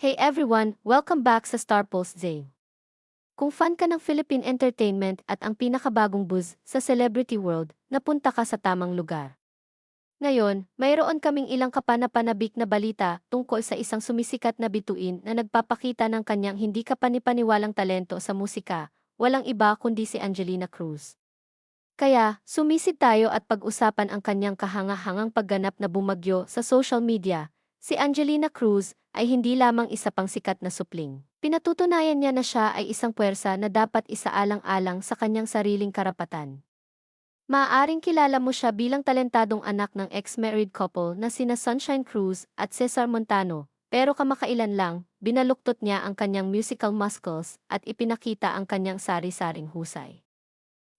Hey everyone, welcome back sa Star Pulse Zane. Kung fan ka ng Philippine Entertainment at ang pinakabagong buzz sa celebrity world, napunta ka sa tamang lugar. Ngayon, mayroon kaming ilang kapanapanabik na balita tungkol sa isang sumisikat na bituin na nagpapakita ng kanyang hindi kapanipaniwalang talento sa musika, walang iba kundi si Angelina Cruz. Kaya, sumisid tayo at pag-usapan ang kanyang kahanga-hangang pagganap na bumagyo sa social media. Si Angelina Cruz ay hindi lamang isa pang sikat na supling. Pinatutunayan niya na siya ay isang puwersa na dapat isaalang-alang sa kanyang sariling karapatan. Maaaring kilala mo siya bilang talentadong anak ng ex-married couple na sina Sunshine Cruz at Cesar Montano, pero kamakailan lang, binaluktot niya ang kanyang musical muscles at ipinakita ang kanyang sari-saring husay.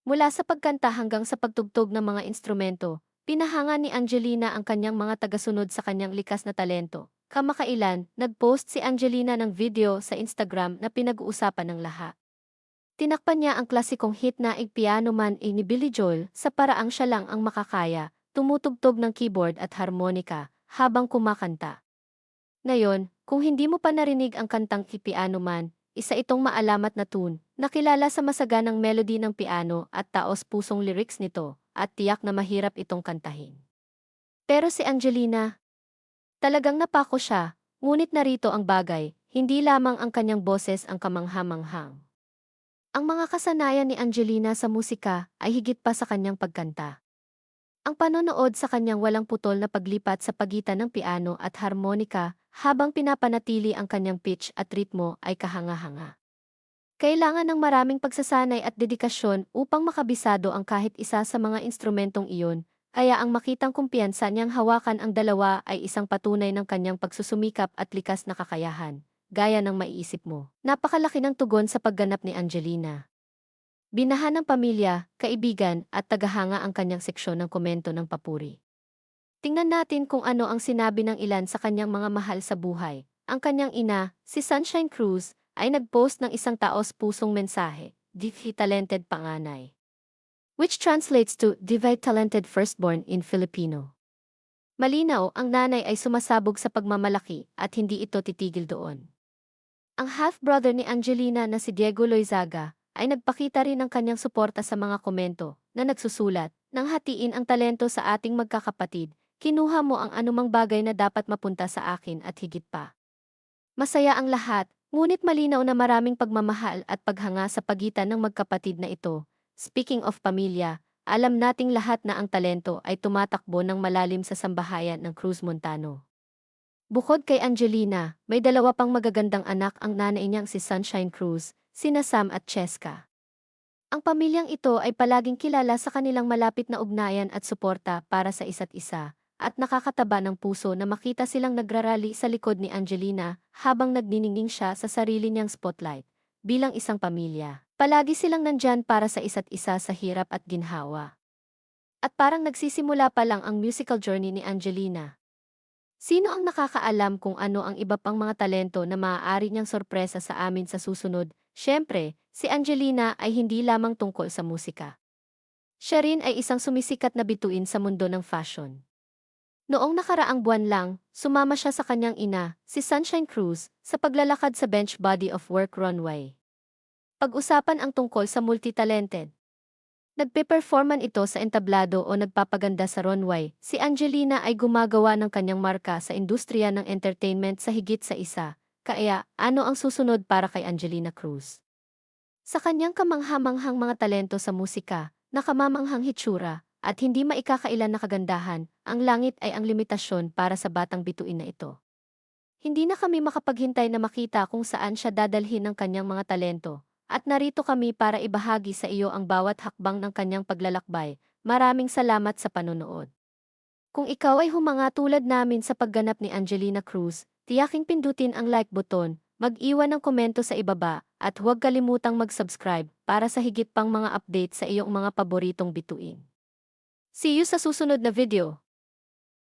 Mula sa pagkanta hanggang sa pagtugtog ng mga instrumento, pinahanga ni Angelina ang kanyang mga tagasunod sa kanyang likas na talento. Kamakailan, nag-post si Angelina ng video sa Instagram na pinag-uusapan ng lahat. Tinakpan niya ang klasikong hit na Ig Piano Man A ni Billy Joel sa paraang siya lang ang makakaya, tumutugtog ng keyboard at harmonika habang kumakanta. Ngayon, kung hindi mo pa narinig ang kantang Ig Piano Man, isa itong maalamat na tune, nakilala sa masaganang melody ng piano at taos-pusong lyrics nito, at tiyak na mahirap itong kantahin. Pero si Angelina, talagang napako siya, ngunit narito ang bagay, hindi lamang ang kanyang boses ang kamanghamanghang. Ang mga kasanayan ni Angelina sa musika ay higit pa sa kanyang pagkanta. Ang panonood sa kanyang walang putol na paglipat sa pagitan ng piano at harmonika habang pinapanatili ang kanyang pitch at ritmo ay kahanga-hanga. Kailangan ng maraming pagsasanay at dedikasyon upang makabisado ang kahit isa sa mga instrumentong iyon, kaya ang makitang kumpiyansa niyang hawakan ang dalawa ay isang patunay ng kanyang pagsusumikap at likas na kakayahan gaya ng maiisip mo. Napakalaki ng tugon sa pagganap ni Angelina. Binahan ng pamilya, kaibigan at tagahanga ang kanyang seksyon ng komento ng papuri. Tingnan natin kung ano ang sinabi ng ilan sa kanyang mga mahal sa buhay. Ang kanyang ina, si Sunshine Cruz, ay nagpost ng isang taos-pusong mensahe, Divhi Talented Panganay. Which translates to Divine Talented Firstborn in Filipino. Malinaw, ang nanay ay sumasabog sa pagmamalaki at hindi ito titigil doon. Ang half-brother ni Angelina na si Diego Loizaga ay nagpakita rin ng kanyang suporta sa mga komento na nagsusulat, nang hatiin ang talento sa ating magkakapatid, kinuha mo ang anumang bagay na dapat mapunta sa akin at higit pa. Masaya ang lahat, ngunit malinaw na maraming pagmamahal at paghanga sa pagitan ng magkapatid na ito. Speaking of pamilya, alam nating lahat na ang talento ay tumatakbo ng malalim sa sambahayan ng Cruz Montano. Bukod kay Angelina, may dalawa pang magagandang anak ang nanay niyang si Sunshine Cruz, sina Sam at Cheska. Ang pamilyang ito ay palaging kilala sa kanilang malapit na ugnayan at suporta para sa isa't isa, at nakakataba ng puso na makita silang nagrarally sa likod ni Angelina habang nagniningning siya sa sarili niyang spotlight. Bilang isang pamilya, palagi silang nandyan para sa isa't isa sa hirap at ginhawa. At parang nagsisimula pa lang ang musical journey ni Angelina. Sino ang nakakaalam kung ano ang iba pang mga talento na maaari niyang sorpresa sa amin sa susunod? Siyempre, si Angelina ay hindi lamang tungkol sa musika. Siya rin ay isang sumisikat na bituin sa mundo ng fashion. Noong nakaraang buwan lang, sumama siya sa kanyang ina, si Sunshine Cruz, sa paglalakad sa bench body of work runway. Pag-usapan ang tungkol sa multitalented, Nagpe-performan ito sa entablado o nagpapaganda sa runway. Si Angelina ay gumagawa ng kanyang marka sa industriya ng entertainment sa higit sa isa. Kaya, ano ang susunod para kay Angelina Cruz? Sa kanyang kamanghamanghang mga talento sa musika, nakamamanghang hitsura, at hindi maikakailan na kagandahan, ang langit ay ang limitasyon para sa batang bituin na ito. Hindi na kami makapaghintay na makita kung saan siya dadalhin ng kanyang mga talento, at narito kami para ibahagi sa iyo ang bawat hakbang ng kanyang paglalakbay. Maraming salamat sa panonood. Kung ikaw ay humanga tulad namin sa pagganap ni Angelina Cruz, tiyaking pindutin ang like button, mag-iwan ng komento sa ibaba, at huwag kalimutang mag-subscribe para sa higit pang mga update sa iyong mga paboritong bituin. See you sa susunod na video.